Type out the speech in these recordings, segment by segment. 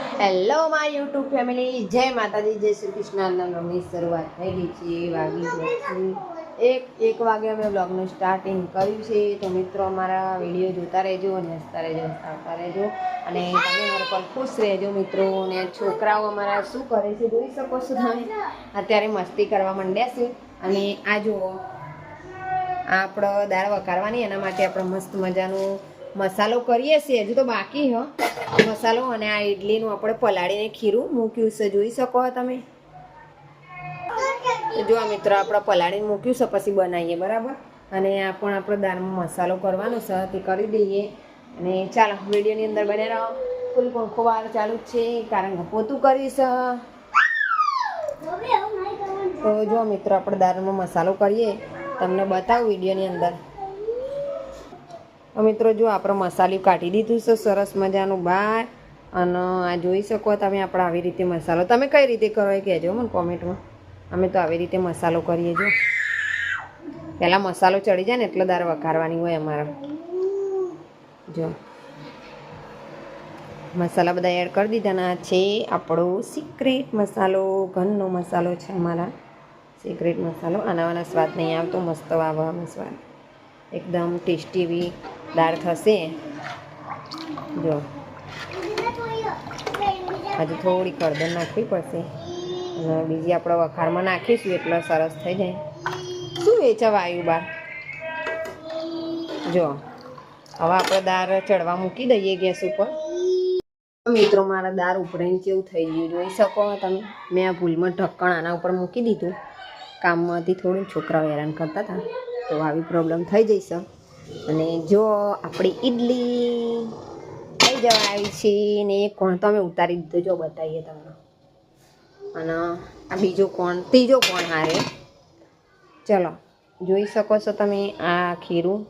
Hello my YouTube family જય માતાજી, જય શ્રી કૃષ્ણ. નવમી શરૂઆત થઈ ગઈ છે. વાગી એક એક વાગે અમે બ્લોગનું સ્ટાર્ટિંગ કર્યું છે. તો મિત્રો, અમારા વીડિયો જોતા રહેજો અને હસતા રહેજો હસતા રહેજો. અને તમે મારા પર ખુશ રહેજો મિત્રો. અને છોકરાઓ અમારા શું કરે છે જોઈ શકો છો તમે? અત્યારે મસ્તી કરવા માંડ્યા છે. અને આ જુઓ આપણો દાળ વઘારવાની, એના માટે આપણે મસ્ત મજાનું મસાલો કરીએ છીએ. હજુ તો બાકી હ. મસાલો અને આ ઇડલીનું આપણે પલાળીને ખીરું મૂક્યું છે. જોઈ શકો તમે? જો આ મિત્રો આપણે પલાળીને મૂક્યું છે, પછી બનાવીએ, બરાબર? અને આ પણ આપણે દાળમાં મસાલો કરવાનો છે, તે કરી દઈએ. અને ચાલો, વિડીયોની અંદર બને રહો. ફૂલ પંખો વાર ચાલુ જ છે, કારણ કે પોતું કરીશ તો જો મિત્રો, આપણે દાળમાં મસાલો કરીએ. તમને બતાવું વિડીયોની અંદર. મિત્રો, જો આપણે મસાલું કાઢી દીધું છે, સરસ મજાનું બહાર અને આ જોઈ શકો તમે આપણે આવી રીતે મસાલો. તમે કઈ રીતે કરો એ કહેજો મને કોમેન્ટમાં. અમે તો આવી રીતે મસાલો કરીએ જો. પહેલાં મસાલો ચડી જાય ને એટલે દાળ વઘારવાની હોય અમારે. જો. મસાલા બધા એડ કરી દીધાના છે આપણો સિક્રેટ મસાલો. ઘરનો મસાલો છે અમારા સિક્રેટ મસાલો. આનાવાના સ્વાદ નહીં આવતો, મસ્ત આવે આનો સ્વાદ. એકદમ ટેસ્ટી એવી દાળ થશે. જો. હજુ થોડી કળદર નાખવી પડશે. અને બીજી આપણે વખારમાં નાખીશું એટલે સરસ થઈ જાય. શું વેચવા આવ્યું બાર? જો. હવે આપણે દાળ ચડવા મૂકી દઈએ ગેસ ઉપર. મિત્રો, મારા દાળ ઉપરાઈને કેવું થઈ ગયું જોઈ શકો તમે. મેં આ ભૂલમાં ઢક્કણ આના ઉપર મૂકી દીધું. કામમાંથી થોડું છોકરાઓ હેરાન કરતા હતા. તો આવી પ્રોબ્લેમ થઈ જઈશ. અને જો આપણી ઈડલી થઈ જવા આવી છે ને એક કોણ? તો અમે ઉતારી દીધો, જો બતાવીએ તમને. અને આ બીજો કોણ? ત્રીજો કોણ હારે? ચલો, જોઈ શકો છો તમે આ ખીરું.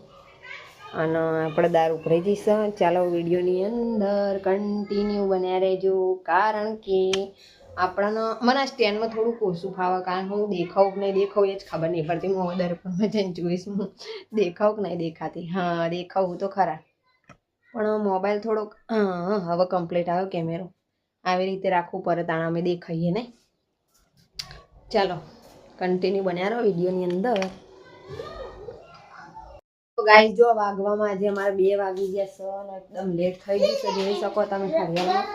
અને આપણે દાર ઉભરાઈ જઈશ ચાલો, વિડીયોની અંદર કન્ટિન્યુ બન્યા રહેજો. કારણ કે આપણને, મને સ્ટેન્ડમાં થોડું કોસું ફાવે, કારણ હું દેખાવ કે નહીં દેખાવ એ જ ખબર નહીં પડતી. હું વધારે પણ જઈને જોઈશ. હું દેખાવ કે નહીં દેખાતી? હા, દેખાવું તો ખરા. પણ મોબાઈલ થોડોક, હા હવે કમ્પ્લીટ આવ્યો કેમેરો. આવી રીતે રાખવું પડે, તાણ અમે દેખાઈએ ને? ચાલો કન્ટિન્યુ બન્યા રહો વિડીયોની અંદર. તો જો વાગવામાં આજે અમારે બે વાગી ગયા છે અને એકદમ લેટ થઈ ગયું છે, જોઈ શકો તમે ફરિયામાં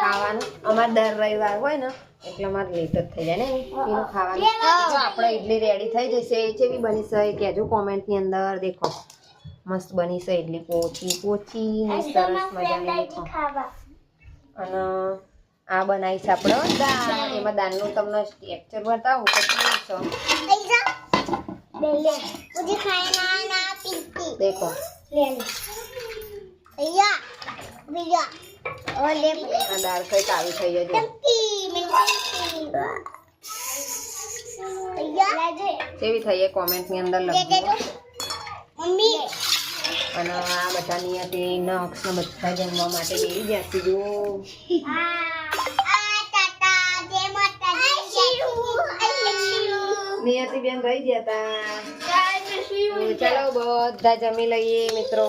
ખાવાનું. અમારે દર રવિવાર હોય ને, એટલે અમારે લેટ જ થઈ જાય ને, એનું ખાવાનું. આપણે ઇડલી રેડી થઈ જશે, એ જેવી બની છે, એ કહેજો કોમેન્ટની અંદર, દેખો. મસ્ત બની છે ઇડલી પોચી પોચી સરસ મજાની અને આ બનાવી છે આપણે દાળ. એમાં દાળનું તમને સ્ટ્રક્ચર બતાવું તો કેવું છે. मुझे खाना ना पीती દેખો ले ले भैया भैया और ले આ દાળ કઈક આવી થઈ જજો टंकी मिलती भैया ले दे કેવી થઈ એ કોમેન્ટની અંદર ले दे લખજો दो मम्मी અને આ બધા નિયતિ નક્ષ ને બધા જમવા માટે બેસી ગયા છે જો आ જયશ્રી રહી ગયા હતા ચાલો બધા જમી લઈએ મિત્રો.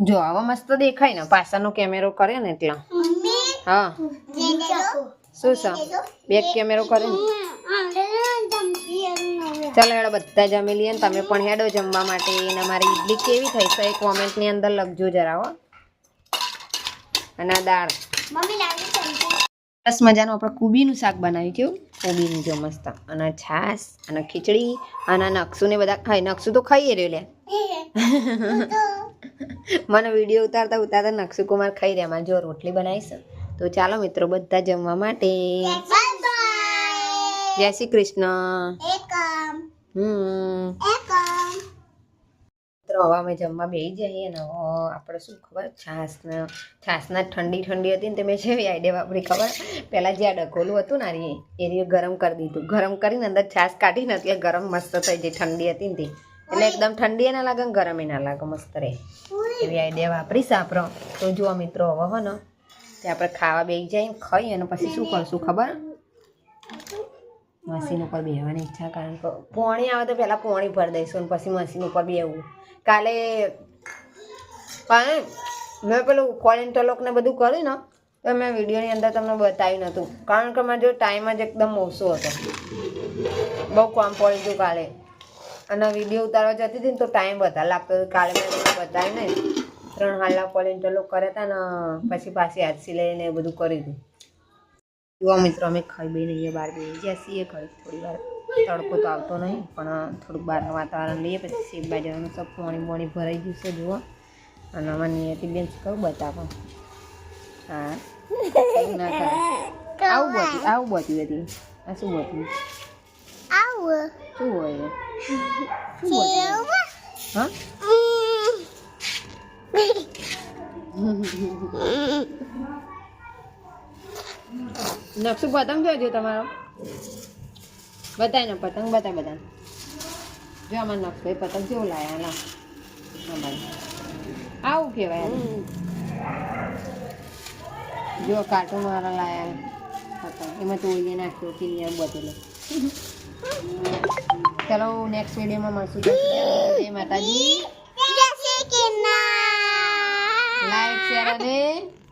જો આવા મસ્ત દેખાય ને, પાછળનો કેમેરો કરે ને એટલા. હા. શું છે? બેક કેમેરો કરે ને. ચાલો હેડો બધા જમી લઈએ ને, તમે પણ હેડો જમવા માટે. અને મારી ઇડલી કેવી થઈ છે એ કોમેન્ટની અંદર લખજો જરા હો. અને દાળ બસ મજાનું, આપણે કુબીનું શાક બનાવ્યું કેવું? કોબીનું જો મસ્ત. અને છાશ અને ખીચડી અને નકસુ ને બધા ખાઈ નકશું તો ખાઈએ રહ્યો લે. મને વીડિયો ઉતારતા ઉતારતા નકશું કુમાર ખાઈ રહ્યા. મારે જો રોટલી બનાવીશ. તો ચાલો મિત્રો બધા જમવા માટે. જય શ્રી કૃષ્ણ. હમ. મિત્રો, હવે અમે જમવા બેસી જઈએ ને આપણે શું ખબર? છાસને છાશના ઠંડી ઠંડી હતી ને તે મેં જેવી આઈડિયા વાપરી, ખબર? પહેલાં જે આ ડકોલું હતું ને એ રીતે ગરમ કરી દીધું. ગરમ કરીને અંદર છાશ કાઢીને એટલે ગરમ મસ્ત થઈ જાય ઠંડી હતી ને તે. એટલે એકદમ ઠંડી ના લાગે ને, ગરમ ના લાગે, મસ્ત રહે. એવી આઈડિયા વાપરીશ આપણો. તો જુઓ મિત્રો, હવે હો ને તે આપણે ખાવા બેસી જઈએ ખાઈ અને પછી શું કરશું, ખબર? મશીન ઉપર બેહવાની ઈચ્છા કારણ કે પોણી આવે તો પહેલાં પોણી ભરી દઈશું અને પછી મશીન ઉપર બેહવું. કાલે મેં પેલું કોલ ઇન્ટરલોકને બધું કર્યું ને, તો મેં વિડીયોની અંદર તમને બતાવ્યું નહોતું કારણ કે મારો ટાઈમ જ એકદમ ઓછો હતો. બહુ કામ પડ્યું હતું કાલે. અને વીડિયો ઉતારવા જતી હતી ને તો ટાઈમ વધારે લાગતો હતો. કાલે મેં બતાવ્યું ને, ત્રણ હાલના કોલ ઇન્ટરલોક કર્યા હતા ને, પછી પાછી હાથસી લઈને એ બધું કરી દીધું. જુઓ મિત્રો અમે ખાઈ બી નહીં બહાર બેસી ગયા છીએ. ઘરે થોડી વાર તડકો તો આવતો નહીં પણ થોડુંક બહારનું વાતાવરણ લઈએ પછી સેબ બાજરાનું સબ પાણી પાણી ભરાઈ ગયું છે જુઓ. અને અમારી નિયતિ બેન કહું બતાવો? હા. આવું બધી આવું બધી હતી. આ શું બત્યું આવું. શું હોય શું બત્યું હા? નકશું પતંગ જોજો તમારો બતાય ને પતંગ બતાય બધા જો અમાર નકશો એ પતંગ કેવું લાયા ના અમારે આવું કહેવાય આને. જો કાર્ટૂન વાળા લાયા પતંગ એમાં તોડીને નાખ્યો કિનિયર બધેલો ચલો નેક્સ્ટ વિડીયોમાં મળશું જય માતાજી જય શ્રી કૃષ્ણ લાઈક શેર અને ફોલો ફોલો